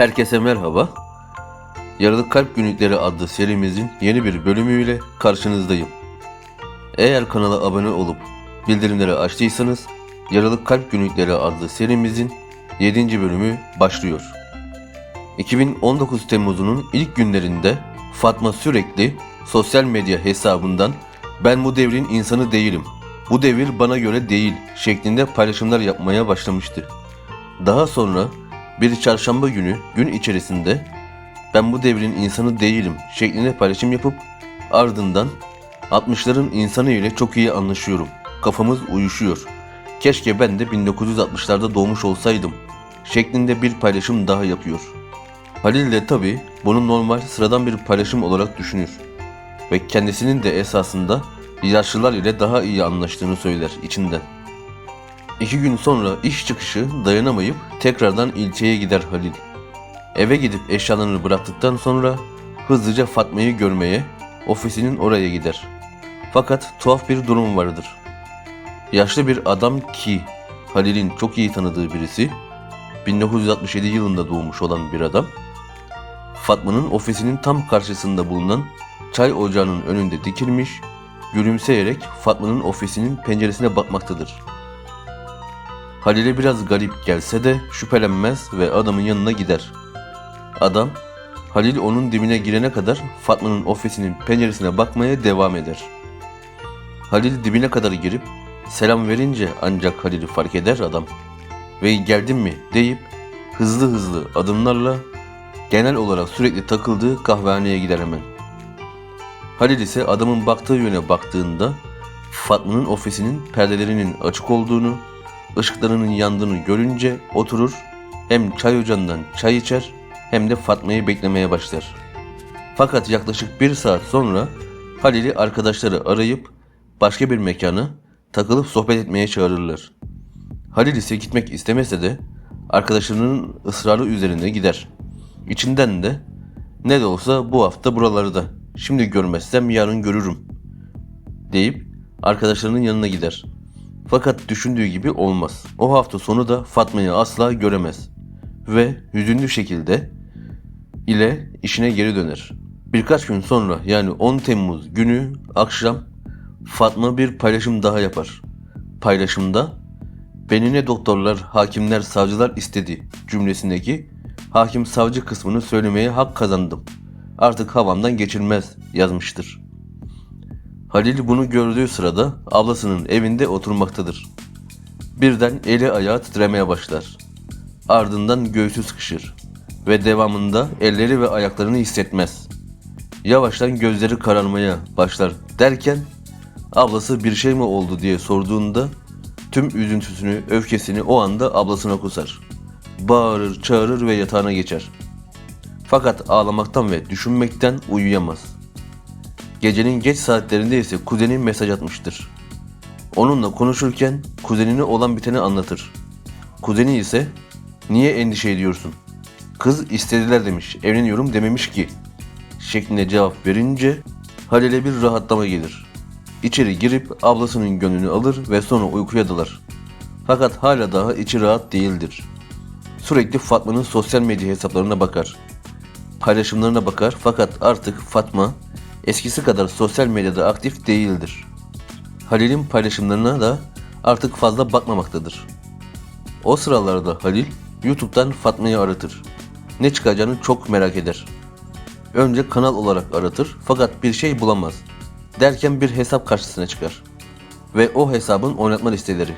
Herkese merhaba. Yaralık Kalp Günlükleri adlı serimizin yeni bir bölümüyle karşınızdayım. Eğer kanala abone olup bildirimleri açtıysanız Yaralık Kalp Günlükleri adlı serimizin 7. bölümü başlıyor. 2019 Temmuz'unun ilk günlerinde Fatma sürekli sosyal medya hesabından ben bu devrin insanı değilim, bu devir bana göre değil şeklinde paylaşımlar yapmaya başlamıştı. Daha sonra bir çarşamba günü gün içerisinde ben bu devrin insanı değilim şeklinde paylaşım yapıp ardından 60'ların insanı ile çok iyi anlaşıyorum. Kafamız uyuşuyor. Keşke ben de 1960'larda doğmuş olsaydım şeklinde bir paylaşım daha yapıyor. Halil de tabi bunu normal sıradan bir paylaşım olarak düşünür ve kendisinin de esasında yaşlılar ile daha iyi anlaştığını söyler içinden. İki gün sonra iş çıkışı dayanamayıp tekrardan ilçeye gider Halil. Eve gidip eşyalarını bıraktıktan sonra hızlıca Fatma'yı görmeye ofisinin oraya gider. Fakat tuhaf bir durum vardır. Yaşlı bir adam ki Halil'in çok iyi tanıdığı birisi, 1967 yılında doğmuş olan bir adam, Fatma'nın ofisinin tam karşısında bulunan çay ocağının önünde dikilmiş, gülümseyerek Fatma'nın ofisinin penceresine bakmaktadır. Halil'e biraz garip gelse de şüphelenmez ve adamın yanına gider. Adam, Halil onun dibine girene kadar Fatma'nın ofisinin penceresine bakmaya devam eder. Halil dibine kadar girip selam verince ancak Halil'i fark eder adam. Ve geldin mi deyip hızlı hızlı adımlarla genel olarak sürekli takıldığı kahvehaneye gider hemen. Halil ise adamın baktığı yöne baktığında Fatma'nın ofisinin perdelerinin açık olduğunu, ışıklarının yandığını görünce oturur, hem çay ocağından çay içer hem de Fatma'yı beklemeye başlar. Fakat yaklaşık bir saat sonra Halil'i arkadaşları arayıp başka bir mekana takılıp sohbet etmeye çağırırlar. Halil ise gitmek istemese de arkadaşlarının ısrarı üzerine gider. İçinden de ne de olsa bu hafta buralarda. Şimdi görmezsem yarın görürüm deyip arkadaşlarının yanına gider. Fakat düşündüğü gibi olmaz. O hafta sonu da Fatma'yı asla göremez. Ve hüzünlü şekilde ile işine geri döner. Birkaç gün sonra yani 10 Temmuz günü akşam Fatma bir paylaşım daha yapar. Paylaşımda beni ne doktorlar, hakimler, savcılar istedi cümlesindeki hakim savcı kısmını söylemeye hak kazandım. Artık havamdan geçilmez yazmıştır. Halil bunu gördüğü sırada ablasının evinde oturmaktadır. Birden eli ayağı titremeye başlar. Ardından göğsü sıkışır ve devamında elleri ve ayaklarını hissetmez. Yavaştan gözleri kararmaya başlar derken ablası bir şey mi oldu diye sorduğunda tüm üzüntüsünü, öfkesini o anda ablasına kusar. Bağırır, çağırır ve yatağına geçer. Fakat ağlamaktan ve düşünmekten uyuyamaz. Gecenin geç saatlerinde ise kuzeni mesaj atmıştır. Onunla konuşurken kuzenine olan biteni anlatır. Kuzeni ise niye endişe ediyorsun? Kız istediler demiş, evleniyorum dememiş ki şeklinde cevap verince Halil'e bir rahatlama gelir. İçeri girip ablasının gönlünü alır ve sonra uykuya dalar. Fakat hala daha içi rahat değildir. Sürekli Fatma'nın sosyal medya hesaplarına bakar. Paylaşımlarına bakar fakat artık Fatma eskisi kadar sosyal medyada aktif değildir. Halil'in paylaşımlarına da artık fazla bakmamaktadır. O sıralarda Halil YouTube'dan Fatma'yı aratır. Ne çıkacağını çok merak eder. Önce kanal olarak aratır fakat bir şey bulamaz. Derken bir hesap karşısına çıkar. Ve o hesabın oynatma listeleri.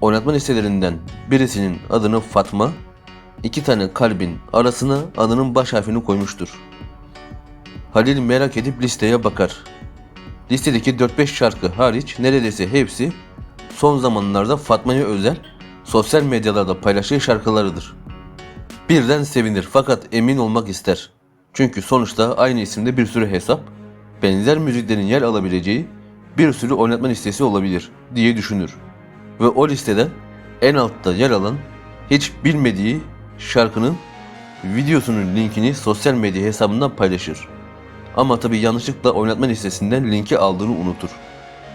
Oynatma listelerinden birisinin adını Fatma, iki tane kalbin arasına adının baş harfini koymuştur. Halil merak edip listeye bakar. Listedeki 4-5 şarkı hariç neredeyse hepsi son zamanlarda Fatma'ya özel sosyal medyalarda paylaştığı şarkılarıdır. Birden sevinir fakat emin olmak ister. Çünkü sonuçta aynı isimde bir sürü hesap, benzer müziklerin yer alabileceği bir sürü oynatma listesi olabilir diye düşünür. Ve o listeden en altta yer alan hiç bilmediği şarkının videosunun linkini sosyal medya hesabından paylaşır. Ama tabi yanlışlıkla oynatma listesinden linki aldığını unutur.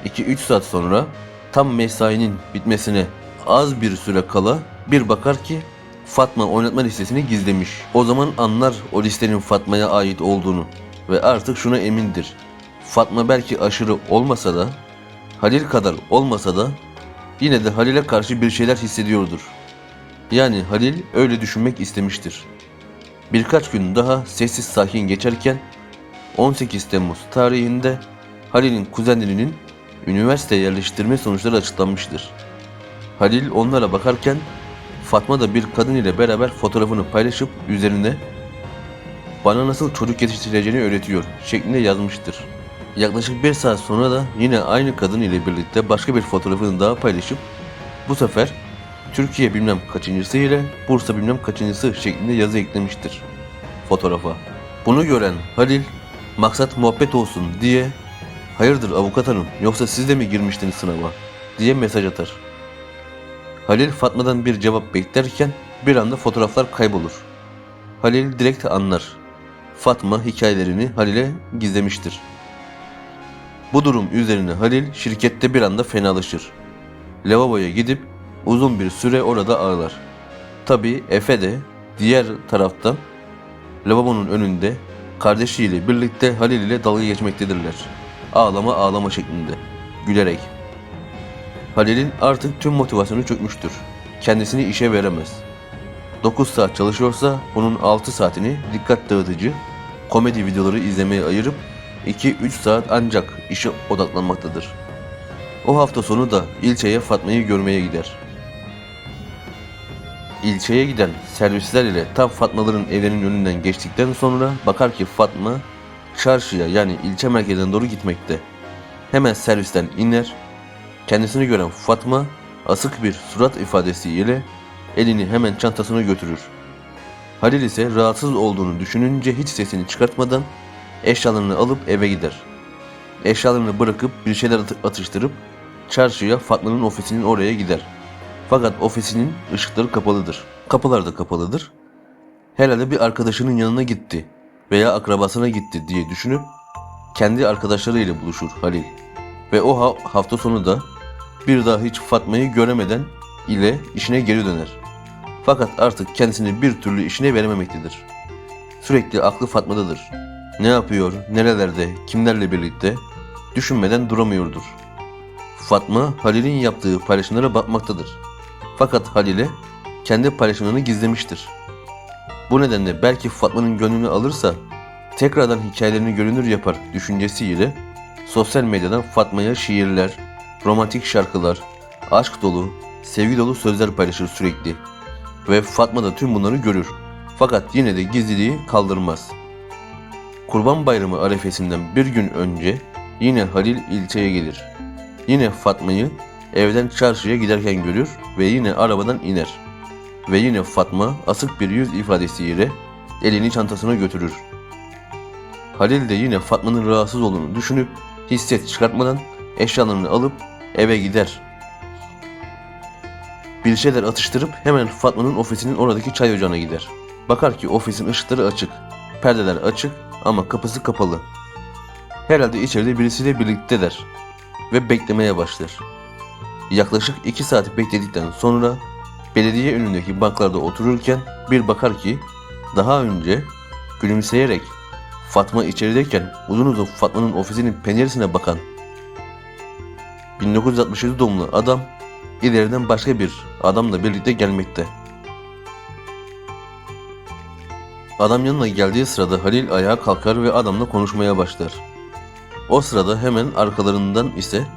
2-3 saat sonra tam mesainin bitmesine az bir süre kala bir bakar ki Fatma oynatma listesini gizlemiş. O zaman anlar o listenin Fatma'ya ait olduğunu ve artık şuna emindir. Fatma belki aşırı olmasa da, Halil kadar olmasa da yine de Halil'e karşı bir şeyler hissediyordur. Yani Halil öyle düşünmek istemiştir. Birkaç gün daha sessiz sakin geçerken 18 Temmuz tarihinde Halil'in kuzenlerinin üniversite yerleştirme sonuçları açıklanmıştır. Halil onlara bakarken Fatma da bir kadın ile beraber fotoğrafını paylaşıp üzerine bana nasıl çocuk yetiştireceğini öğretiyor şeklinde yazmıştır. Yaklaşık bir saat sonra da yine aynı kadın ile birlikte başka bir fotoğrafını daha paylaşıp bu sefer Türkiye bilmem kaçıncısı ile Bursa bilmem kaçıncısı şeklinde yazı eklemiştir fotoğrafa. Bunu gören Halil maksat muhabbet olsun diye hayırdır avukat hanım yoksa siz de mi girmiştiniz sınava diye mesaj atar. Halil Fatma'dan bir cevap beklerken bir anda fotoğraflar kaybolur. Halil direkt anlar. Fatma hikayelerini Halil'e gizlemiştir. Bu durum üzerine Halil şirkette bir anda fenalaşır. Lavaboya gidip uzun bir süre orada ağlar. Tabi Efe de diğer taraftan lavabonun önünde kardeşiyle birlikte Halil ile dalga geçmektedirler. Ağlama ağlama şeklinde. Gülerek. Halil'in artık tüm motivasyonu çökmüştür. Kendisini işe veremez. 9 saat çalışıyorsa bunun 6 saatini dikkat dağıtıcı komedi videoları izlemeye ayırıp 2-3 saat ancak işe odaklanmaktadır. O hafta sonu da ilçeye Fatma'yı görmeye gider. İlçeye giden servisler ile tam Fatmaların evlerinin önünden geçtikten sonra bakar ki Fatma çarşıya yani ilçe merkezine doğru gitmekte. Hemen servisten iner. Kendisini gören Fatma asık bir surat ifadesiyle elini hemen çantasına götürür. Halil ise rahatsız olduğunu düşününce hiç sesini çıkartmadan eşyalarını alıp eve gider. Eşyalarını bırakıp bir şeyler atı- atıştırıp çarşıya Fatma'nın ofisinin oraya gider. Fakat ofisinin ışıkları kapalıdır. Kapılar da kapalıdır. Herhalde bir arkadaşının yanına gitti veya akrabasına gitti diye düşünüp kendi arkadaşlarıyla buluşur Halil. Ve o ha- hafta sonu da bir daha hiç Fatma'yı göremeden ile işine geri döner. Fakat artık kendisini bir türlü işine verememektedir. Sürekli aklı Fatma'dadır. Ne yapıyor, nerelerde, kimlerle birlikte düşünmeden duramıyordur. Fatma Halil'in yaptığı paylaşımlara bakmaktadır. Fakat Halil'e kendi paylaşımlarını gizlemiştir. Bu nedenle belki Fatma'nın gönlünü alırsa tekrardan hikayelerini görünür yapar düşüncesiyle sosyal medyadan Fatma'ya şiirler, romantik şarkılar, aşk dolu, sevgi dolu sözler paylaşır sürekli. Ve Fatma da tüm bunları görür. Fakat yine de gizliliği kaldırmaz. Kurban Bayramı arefesinden bir gün önce yine Halil ilçeye gelir. Yine Fatma'yı evden çarşıya giderken görür ve yine arabadan iner. Ve yine Fatma asık bir yüz ifadesiyle elini çantasına götürür. Halil de yine Fatma'nın rahatsız olduğunu düşünüp hisset çıkartmadan eşyalarını alıp eve gider. Bir şeyler atıştırıp hemen Fatma'nın ofisinin oradaki çay ocağına gider. Bakar ki ofisin ışıkları açık, perdeler açık ama kapısı kapalı. Herhalde içeride birisiyle birlikteler ve beklemeye başlar. Yaklaşık 2 saat bekledikten sonra belediye önündeki banklarda otururken bir bakar ki daha önce gülümseyerek Fatma içerideyken uzun uzun Fatma'nın ofisinin penceresine bakan 1967 doğumlu adam ileriden başka bir adamla birlikte gelmekte. Adam yanına geldiği sırada Halil ayağa kalkar ve adamla konuşmaya başlar. O sırada hemen arkalarından ise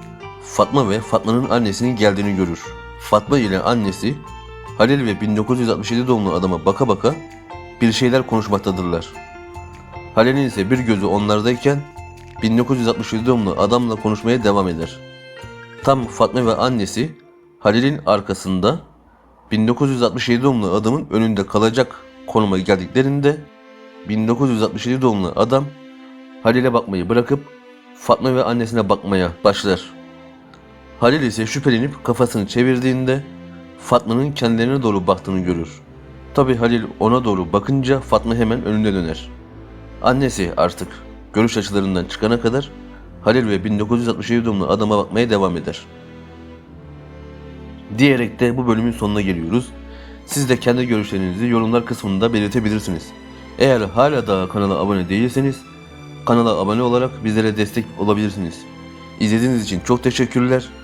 Fatma ve Fatma'nın annesinin geldiğini görür. Fatma ile annesi Halil ve 1967 doğumlu adama baka baka bir şeyler konuşmaktadırlar. Halil'in ise bir gözü onlardayken 1967 doğumlu adamla konuşmaya devam eder. Tam Fatma ve annesi Halil'in arkasında 1967 doğumlu adamın önünde kalacak konuma geldiklerinde 1967 doğumlu adam Halil'e bakmayı bırakıp Fatma ve annesine bakmaya başlar. Halil ise şüphelenip kafasını çevirdiğinde Fatma'nın kendilerine doğru baktığını görür. Tabi Halil ona doğru bakınca Fatma hemen önünde döner. Annesi artık görüş açılarından çıkana kadar Halil ve 1967 doğumlu adama bakmaya devam eder. Diyerek de bu bölümün sonuna geliyoruz. Siz de kendi görüşlerinizi yorumlar kısmında belirtebilirsiniz. Eğer hala daha kanala abone değilseniz kanala abone olarak bizlere destek olabilirsiniz. İzlediğiniz için çok teşekkürler.